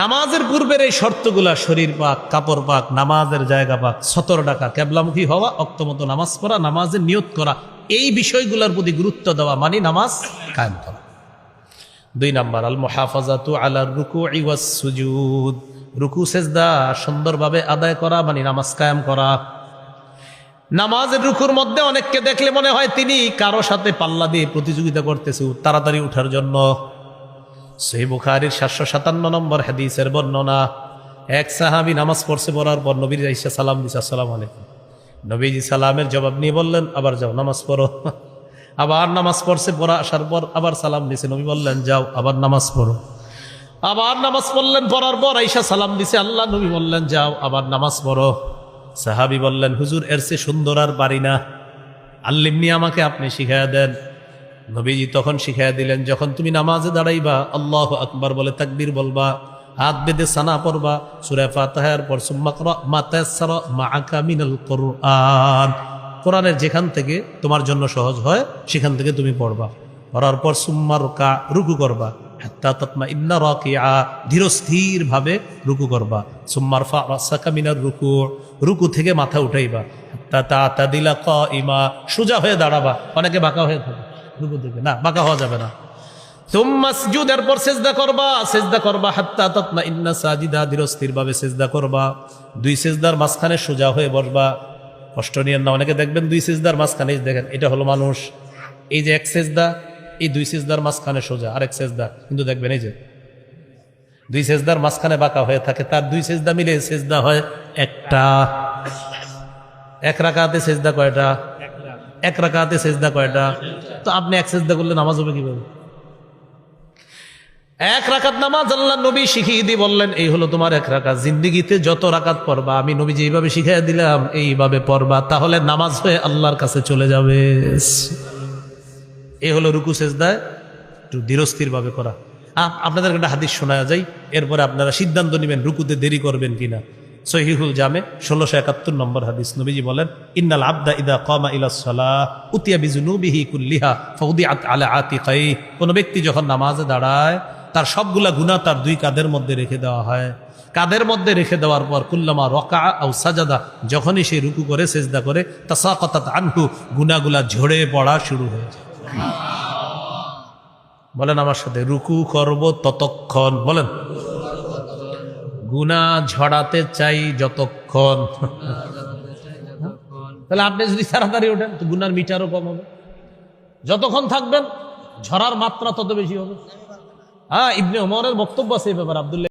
নামাজের পূর্বের এই শর্তগুলা শরীর পাক, কাপড় পাক, নামাজের জায়গা পাক, সতর ডাকা ক্যাবলামুখী হওয়া, অক্তমত নামাজ পড়া নামাজের নিয়ত করা, এই বিষয়গুলোর প্রতি গুরুত্ব দেওয়া মানে নামাজ কায়েম করা। দুই নাম্বার আল মোহাফাজাতু আলার রুকু সুজুদ। রুকু, সেজদা সুন্দরভাবে আদায় করা মানে নামাজ কায়েম করা। নামাজের রুকুর মধ্যে অনেককে দেখলে মনে হয় তিনি কারও সাথে পাল্লা দিয়ে প্রতিযোগিতা করতেছে, তাড়াতাড়ি উঠার জন্য। সেই বুখারির সাতশো সাতান্ন নম্বর হাদিসের বর্ণনা, এক সাহাবি নামাজ পড়ছে পড়ার পর নবীর ইসা সালাম দিছে, আসসালাম আলাইকুম। নবীজি সালামের জবাব নিয়ে বললেন, আবার যাও, নামাজ পড়ো। আবার নামাজ পড়ছে, পড়া আসার পর আবার সালাম দিছে, নবী বললেন, যাও, আবার নামাজ পড়ো। আবার নামাজ পড়লেন, পড়ার পর আইসা সালাম দিছে, আল্লাহ নবী বললেন, যাও, আবার নামাজ পড়ো। সাহাবি বললেন, হুজুর, এর চেয়ে সুন্দর আর পারি না। আল্লিমনি আমাকে আপনি শিখাইয়া দেন। নবীজি তখন শিখাইয়া দিলেন, যখন তুমি নামাজে দাঁড়াইবা, আল্লাহ আকবার বলে তাকবীর বলবা, হাত বেঁধে সানা পড়বা, সুরে ফাতাহার পর কোরআনের যেখান থেকে তোমার জন্য সহজ হয়, সেখান থেকে তুমি পড়বা। পড়ার পর সুম্মা রুকা, রুকু করবা। হাত্তা তৎমা ইন্না রাকিআ ধীরস্থির ভাবে রুকু করবা। সুম্মার ফা রাসাকা রুকু রুকু থেকে মাথা উঠাইবা। হাত্তা তা তা দিলা ক ইমা সোজা হয়ে দাঁড়াবা, অনেকে বাঁকা হয়ে থাকে রুকু থেকে না, বাঁকা হওয়া যাবে না। সেজদা করবা। সেজদা করবা, হাত্তা ইন্না সাজিদা ধীরস্থির ভাবে সেজদা করবা। দুই সেজদার মাঝখানে সোজা হয়ে বসবা। কষ্ট না, অনেকে দেখবেন দুই সেজদার মাঝখানে দেখেন, এটা হলো মানুষ। এই যে এক সেজদা, এই দুই সেজদার মাঝখানে সোজা, আরেক সেজদা। কিন্তু দেখবেন এই যে, দুই সেজদার মাঝখানে বাঁকা হয়ে থাকে, তার দুই সেজদা মিলে সেজদা হয় একটা। এক রাকাতে সেজদা কয়টা? এক রাকাতে সেজদা কয়টা? তো আপনি এক সেজদা করলে নামাজ হবে কীভাবে? এক রাকাত নামাজ আল্লাহ নবী শিখিয়ে দিয়ে বললেন, এই হলো তোমার এক রাকাত। জিন্দিগিতে যত রাকাত পড়বা, আমি নবী যেইভাবে শিখিয়ে দিলাম, এইভাবে পড়বা। তাহলে নামাজ হয়ে আল্লাহর কাছে চলে যাবে। এই হলো রুকু সেজদায় একটু ধীরস্থির ভাবে করা আপনাদের একটা হাদিস শোনা যায় এরপরে আপনারা সিদ্ধান্ত নেবেন রুকুতে দেরি করবেন কিনা। সহিহুল জামে, ষোলোশো একাত্তর নম্বর হাদিস। নবীজি বলেন, ইন্নাল আবদা ইদা কমা ইলা সালাহ, উতিয়া বিজুনুবিহি কুল্লিহা ফৌদি আত আলা আতিকাই কোনো ব্যক্তি যখন নামাজে দাঁড়ায়, তার সবগুলা গুণা তার দুই কাদের মধ্যে রেখে দেওয়া হয়। কাদের মধ্যে রেখে দেওয়ার পর কুল্লামা রকা আউ সাজাদা, যখনই সে রুকু করে, সেজদা করে তা সাকতাত আনহু গুনাগুলা ঝরে পড়া শুরু হয়ে যায়। বলেন আমার সাথে, রুকু করব ততক্ষণ। বলেন গুনা ঝড়াতে চাই যতক্ষণ। তাহলে আপনি যদি তাড়াতাড়ি ওঠেন, তো গুনার মিটারও কম হবে। যতক্ষণ থাকবেন ঝরার মাত্রা তত বেশি হবে। হ্যাঁ ইবনে ওমরের বক্তব্য আছে এই ব্যাপার, আব্দুল্লাহ।